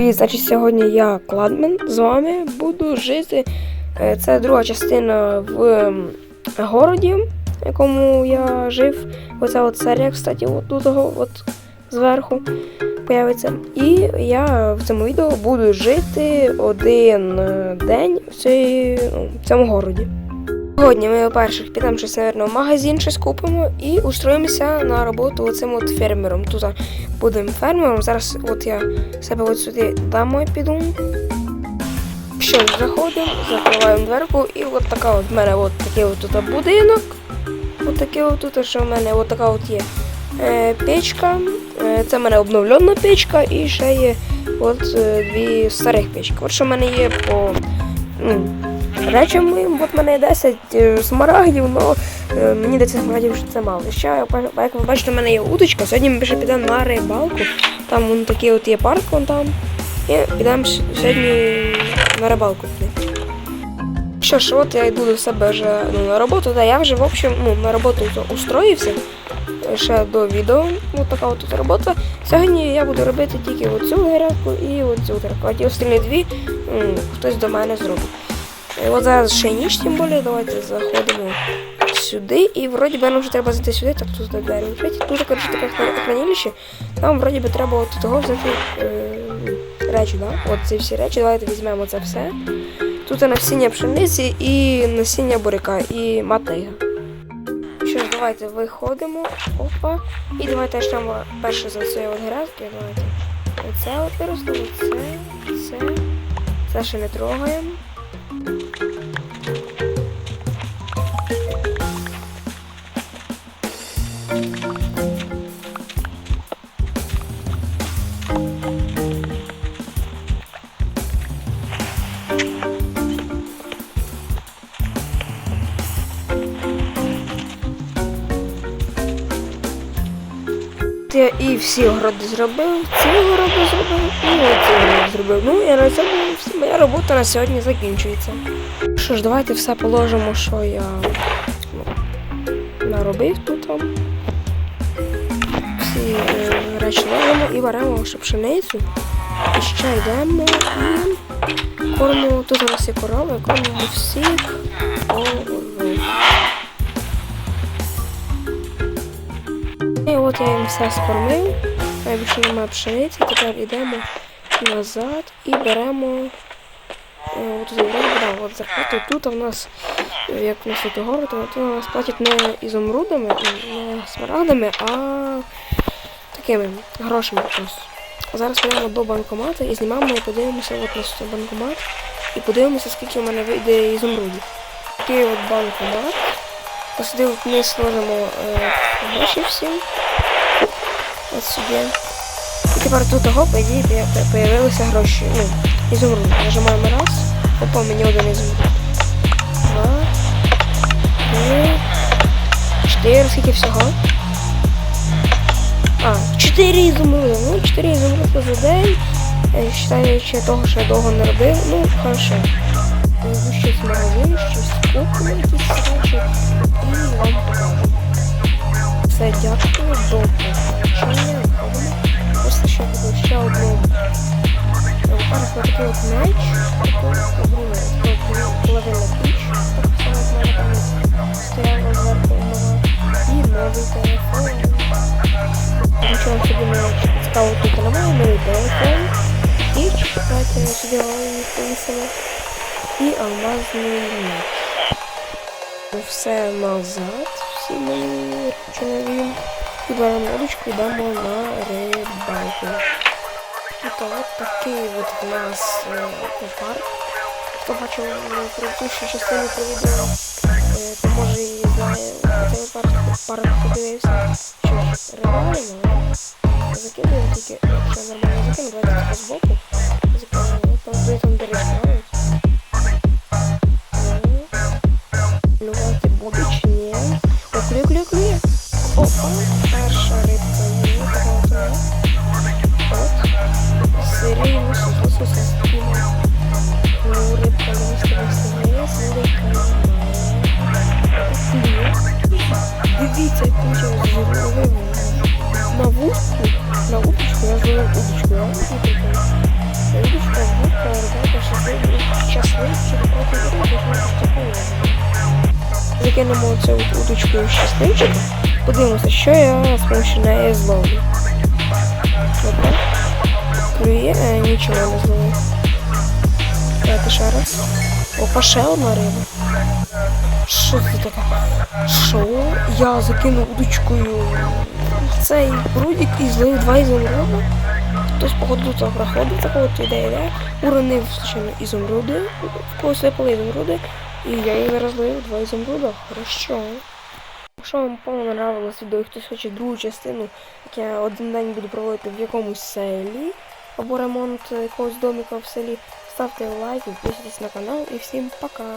І значить, сьогодні я Кладмен з вами буду жити. Е, Це друга частина в ем, городі, в якому я жив. Оця от серія, кстати, от тут от зверху появиться. І я в цьому відео буду жити один е, день в, цій, ну, в цьому городі. Сьогодні ми, по-перше, підемо щось, мабуть, в магазин щось купимо і устроїмося на роботу оцим от фермером. Тут будемо фермером. Зараз от я себе от сюди домой піду. Що ж, заходимо, закриваємо дверку, і от така от в мене от такий от тут будинок. От такий от тут, що в мене от така от є е, печка. Е, це в мене обновлена печка і ще є от е, дві старих печки. От що в мене є по ну, речам от мене є 10 е, смарагдів, але мені 10 смарагдів що це мало. Ще, як- ви бачите, в мене є удочка. Сьогодні ми ще підемо на рибалку. Там вон такий от є парк, вон там. І підемо сьогодні на рибалку. Що ж, от я йду до себе вже ну, на роботу, да, я вже в общем ну, на роботу устроївся е, ще до відео. От така от робота. Сьогодні я буду робити тільки оцю грядку і оцю грядку, а ті останні дві хтось до мене зробить. От зараз ще ніч, тим більше, давайте заходимо сюди. І вроді би нам вже треба зайти сюди, так тут відкриті. Тут коротше таке хра- хранилище. Нам вроді би треба от того взяти е, речі, да? От ці всі речі, давайте візьмемо це все. Тут насіння пшениці і насіння буряка, і мотига. Що ж, давайте виходимо. Опа. І давайте почнемо перше за цієї от грядки. Давайте. Оце от виростили, це, це. Це ще не трогаємо. Я і всі огороди зробив, ці огороди зробив, і оці огороди зробив. Ну і на цьому вся моя робота на сьогодні закінчується. Що ж, давайте все положимо, що я ну, наробив тут. там. Всі е, речі ложимо і беремо ще пшеницю. І ще йдемо і кормимо. Тут у нас є корови, кормимо всіх. коровок. І от я їм все скормив. Найбільше немає пшениці. Тепер йдемо назад і беремо. е, От да, от зарплату. Тут у нас, як у нас тут город, то у нас платять не ізумрудами, не смарагдами, а такими грошами просто. Зараз підемо до банкомату і знімаємо і подивимося от на цей банкомат і подивимося, скільки в мене вийде ізумрудів. Такий от банкомат. Посюди от ми сложимо е, гроші всі. Ось сюди. І тепер тут того, по ідеї, появилися гроші. Ну, ізумруд. Нажимаємо раз. Опа, мені один ізумруд. Два. Три. Чотири. Скільки всього? А, чотири ізумруда. Ну, чотири ізумруда за день. Считаючи того, що я довго не робив. Ну, хорошо. Щось магазин, щось куплю, якісь речі. І вам покажу. Все, дякую, до побачення. Просто ще. Зараз на такий от новий телефон. Нічого собі не новий телефон. Повісили. І алмазний меч. Ну, Все назад, всі мої речі нові. І беремо удочку, йдемо на рибалку. І то от такий от в нас е, парк. Хто бачив предыдущу частину про відео, е, то може і знає про цей парк, парк подивився. Що ж, рибалимо, закидуємо тільки, якщо нормально закинемо, давайте. Закинемо, там туди там доріжка. Дивіться, як. На вушку, на уточку я зловив удочку, я вушку такой. Удочка, вудка, ребята, шашлык, щасливчик, от і дуже в щасливчик. Подивимося, що я з помощью неї зловлю. Отак. Клює, е, нічого не зловив. Давайте ще раз. Опа, ще одна риба. Що це таке? Що? Я закинув удочкою цей прудик і злив два ізумруда. Хтось, походу, тут проходив, такого от іде, іде. Уронив, звичайно, ізумруди. Випали ізумруди. І я їх зараз злив два ізумруда. Хорошо. Якщо вам понравилось відео і хтось хоче другу частину, як я один день буду проводити в якомусь селі, або ремонт якогось домика в селі, ставте лайк, підписуйтесь на канал і всім пока!